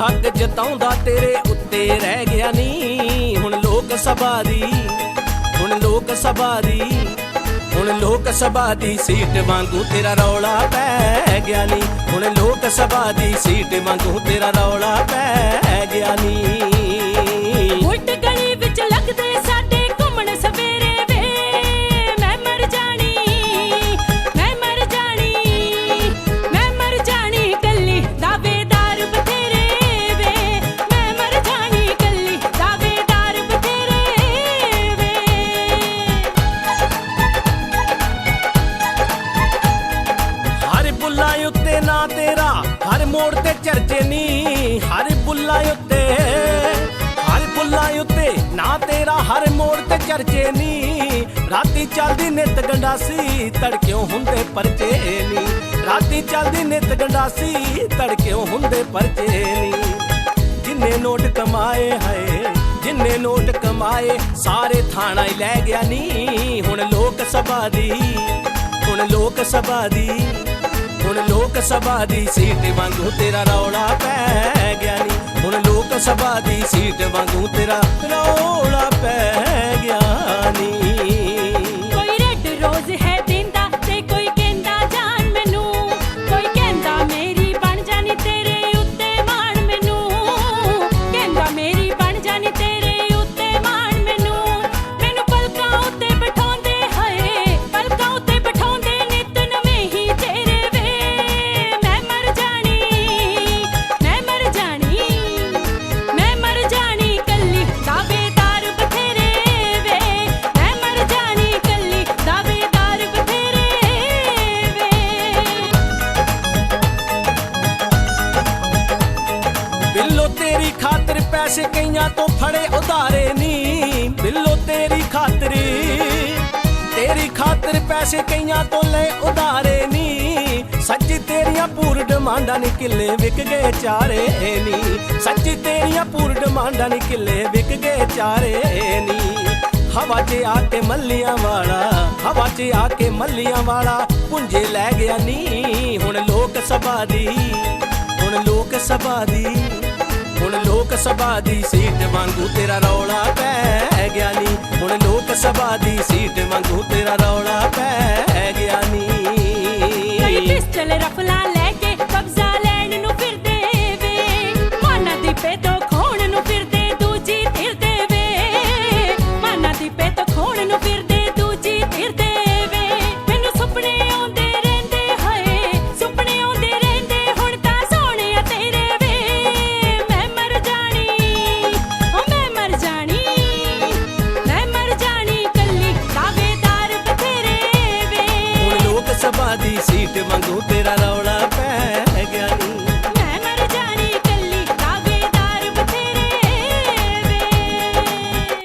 ਹੱਕ ਜਤਾਉਂਦਾ ਤੇਰੇ ਉੱਤੇ ਰਹਿ ਗਿਆ ਨੀ। ਹੁਣ ਲੋਕ ਸਭਾ ਦੀ, ਹੁਣ ਲੋਕ ਸਭਾ ਦੀ, ਹੁਣ ਲੋਕ ਸਭਾ ਦੀ ਸੀਟ ਵਾਂਗੂ ਤੇਰਾ ਰੌਲਾ ਪੈ ਗਿਆ ਨੀ। ਹੁਣ ਲੋਕ ਸਭਾ ਦੀ ਸੀਟ ਵਾਂਗੂ ਤੇਰਾ ਰੌਲਾ ਪੈ ਗਿਆ ਨੀ। ਬੁੱਲਾ ਨਾ ਤੇਰਾ। ਹਰ ਮੋੜ ਤੇ ਚਰਚੇ ਨੀ, ਹਰ ਬੁੱਲਾ ਉੱਤੇ। ਹਰ ਬੁੱਲਾ ਉੱਤੇ ਨਾ ਤੇਰਾ, ਹਰ ਮੋੜ ਤੇ ਚਰਚੇ ਨੀ। ਰਾਤੀ ਚੱਲਦੀ ਨਿਤ ਗੰਡਾਸੀ ਤੜਕਿਓ ਹੁੰਦੇ ਪਰਚੇ ਨੀ। ਰਾਤੀ ਚੱਲਦੀ ਨਿਤ ਗੰਡਾਸੀ ਤੜਕਿਓ ਹੁੰਦੇ ਪਰਚੇ ਨੀ। ਜਿੰਨੇ ਨੋਟ ਕਮਾਏ ਹਾਏ, ਜਿੰਨੇ ਨੋਟ ਕਮਾਏ, ਸਾਰੇ ਥਾਣਾ ਹੀ ਲੈ ਗਿਆ ਨੀ। ਹੁਣ ਲੋਕ ਸਭਾ ਦੀ, ਹੁਣ ਲੋਕ ਸਭਾ ਦੀ। ਹੁਣ ਲੋਕ ਸਭਾ ਦੀ ਸੀਟ ਵਾਂਗੂ ਤੇਰਾ ਰੌਲਾ ਪੈ ਗਿਆ ਨੀ। ਹੁਣ ਲੋਕ ਸਭਾ ਦੀ ਸੀਟ ਵਾਂਗੂ ਤੇਰਾ ਪੈਸੇ ਕਈਆਂ ਤੋਂ ਫੜੇ ਉਧਾਰੇ ਨੀ। ਬਿੱਲੋ, ਤੇਰੀ ਖਾਤਰੀ, ਤੇਰੀ ਖਾਤਰ ਪੈਸੇ ਕਈਆਂ ਤੋਂ ਲੈ ਉਧਾਰੇ ਨੀ। ਸੱਚੀ ਤੇਰੀਆਂ ਪੂਰ ਡਿਮਾਂਡਾਂ ਨੀ ਕਿੱਲੇ ਵਿਕ ਗਏ ਚਾਰੇ ਨੀ। ਸੱਚੀ ਤੇਰੀਆਂ ਪੂਰ ਡਿਮਾਂਡਾਂ ਨੀ ਕਿੱਲੇ ਵਿਕ ਗਏ ਚਾਰੇ ਨੀ। ਹਵਾ 'ਚ ਆ ਕੇ ਮੱਲੀਆਂ ਵਾਲਾ, ਹਵਾ 'ਚ ਆ ਕੇ ਮੱਲੀਆਂ ਵਾਲਾ, ਪੁੰਜੇ ਲੈ ਗਿਆ ਨੀ। ਹੁਣ ਲੋਕ ਸਭਾ ਦੀ, ਹੁਣ ਲੋਕ ਸਭਾ ਦੀ। ਹੁਣ ਲੋਕ ਸਭਾ ਦੀ ਸੀਟ ਵਾਂਗੂ ਤੇਰਾ ਰੌਲਾ ਪੈ ਗਿਆ ਨੀ। ਹੁਣ ਲੋਕ ਸਭਾ ਦੀ ਸੀਟ ਵਾਂਗੂ ਤੇਰਾ ਰੌਲਾ ਕੱਲੀ